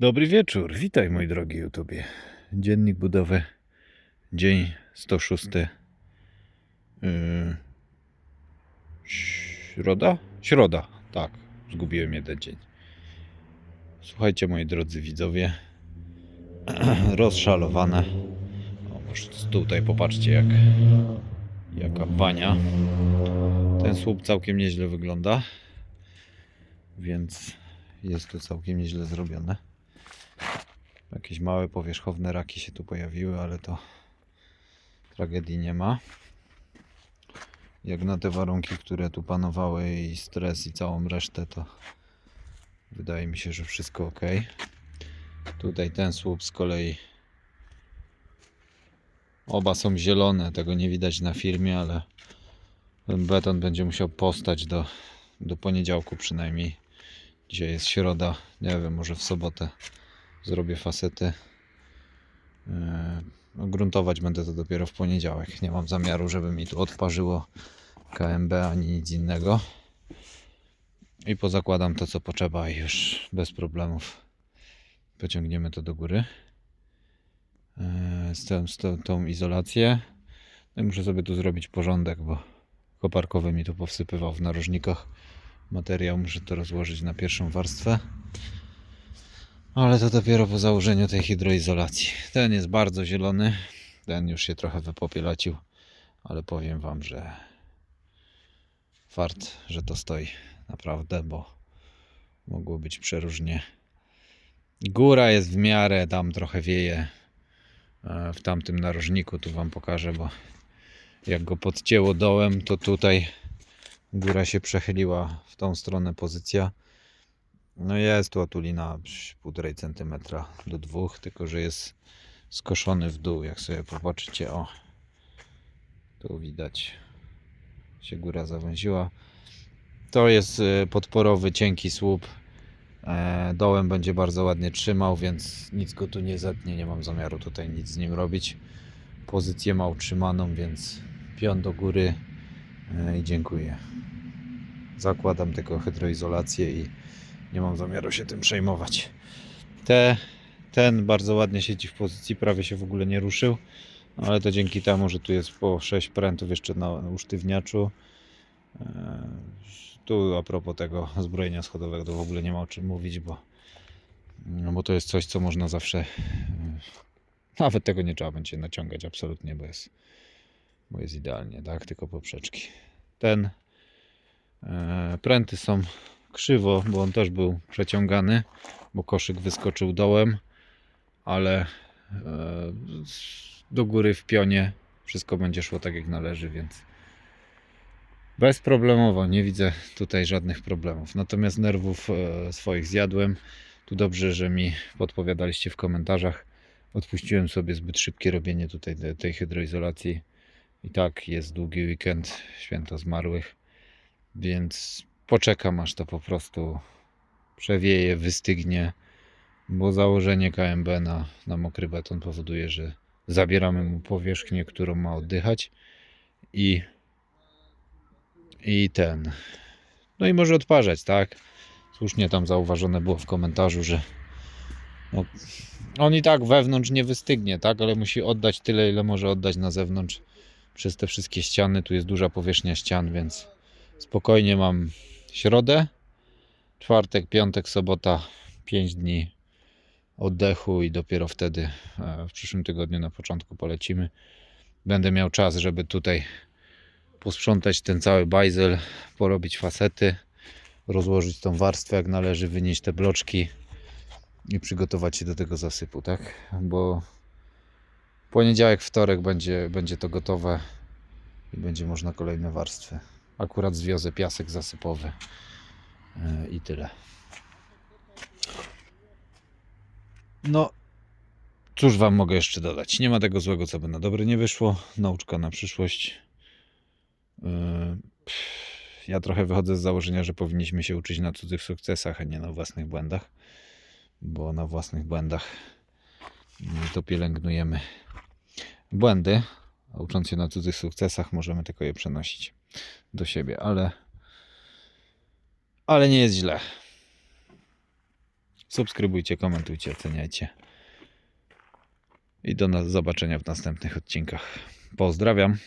Dobry wieczór, witaj mój drogi YouTubie. Dziennik budowy, dzień 106. Yy... Środa? Środa, tak, zgubiłem jeden dzień. Słuchajcie moi drodzy widzowie, rozszalowane. O, może tutaj popatrzcie jak jaka bania. Ten słup całkiem nieźle wygląda, więc jest to całkiem nieźle zrobione. Jakieś małe powierzchowne raki się tu pojawiły, ale to tragedii nie ma. Jak na te warunki, które tu panowały i stres i całą resztę, to wydaje mi się, że wszystko ok. Tutaj ten słup z kolei oba są zielone, tego nie widać na filmie, ale ten beton będzie musiał postać do, do poniedziałku przynajmniej. Dzisiaj jest środa, nie wiem, może w sobotę zrobię fasety. Yy, no, gruntować będę to dopiero w poniedziałek. Nie mam zamiaru, żeby mi tu odparzyło KMB ani nic innego. I pozakładam to, co potrzeba i już bez problemów pociągniemy to do góry. Yy, Z, tą, z tą, tą izolację. No muszę sobie tu zrobić porządek, bo koparkowy mi tu powsypywał w narożnikach materiał. Muszę to rozłożyć na pierwszą warstwę. Ale to dopiero po założeniu tej hydroizolacji. Ten jest bardzo zielony. Ten już się trochę wypopielacił. Ale powiem Wam, że fart, że to stoi naprawdę, bo mogło być przeróżnie. Góra jest w miarę, tam trochę wieje e, w tamtym narożniku. Tu Wam pokażę, bo jak go podcięło dołem, to tutaj góra się przechyliła w tą stronę pozycja. No jest tu otulina 1,5 cm do 2, tylko że jest skoszony w dół. Jak sobie popatrzycie, o tu widać się góra zawęziła. To jest e, podporowy, cienki słup. E, Dołem będzie bardzo ładnie trzymał, więc nic go tu nie zetnie. Nie mam zamiaru tutaj nic z nim robić. Pozycję ma utrzymaną, więc pion do góry e, i dziękuję. Zakładam tylko hydroizolację i nie mam zamiaru się tym przejmować. Te, ten bardzo ładnie siedzi w pozycji, prawie się w ogóle nie ruszył, ale to dzięki temu, że tu jest po 6 prętów jeszcze na usztywniaczu. Eee, Tu a propos tego zbrojenia schodowego to w ogóle nie ma o czym mówić, bo, no bo to jest coś, co można zawsze. eee, Nawet tego nie trzeba będzie naciągać absolutnie, bo jest, bo jest idealnie, tak? Tylko poprzeczki. Ten e, pręty są krzywo, bo on też był przeciągany, bo koszyk wyskoczył dołem, ale e, do góry w pionie wszystko będzie szło tak jak należy, więc bezproblemowo, nie widzę tutaj żadnych problemów. Natomiast nerwów e, swoich zjadłem. Tu dobrze, że mi podpowiadaliście w komentarzach. Odpuściłem sobie zbyt szybkie robienie tutaj te- tej hydroizolacji. I tak jest długi weekend, święto zmarłych, więc poczekam aż to po prostu przewieje, wystygnie, bo założenie KMB na, na mokry beton powoduje, że zabieramy mu powierzchnię, którą ma oddychać i i ten no i może odparzać, tak? Słusznie tam zauważone było w komentarzu, że no, on i tak wewnątrz nie wystygnie, tak? Ale musi oddać tyle, ile może oddać na zewnątrz przez te wszystkie ściany. Tu jest duża powierzchnia ścian, więc spokojnie mam środę, czwartek, piątek, sobota, 5 dni oddechu i dopiero wtedy e, w przyszłym tygodniu na początku polecimy. Będę miał czas, żeby tutaj posprzątać ten cały bajzel, porobić fasety, rozłożyć tą warstwę jak należy, wynieść te bloczki i przygotować się do tego zasypu, tak? Bo poniedziałek, wtorek będzie, będzie to gotowe i będzie można kolejne warstwy. Akurat zwiozę piasek zasypowy yy, i tyle. No, cóż Wam mogę jeszcze dodać? Nie ma tego złego, co by na dobre nie wyszło. Nauczka na przyszłość. Pff, Ja trochę wychodzę z założenia, że powinniśmy się uczyć na cudzych sukcesach, a nie na własnych błędach, bo na własnych błędach yy, to pielęgnujemy błędy, a ucząc się na cudzych sukcesach, możemy tylko je przenosić do siebie, ale, ale nie jest źle. Subskrybujcie, komentujcie, oceniajcie. I do zobaczenia w następnych odcinkach. Pozdrawiam.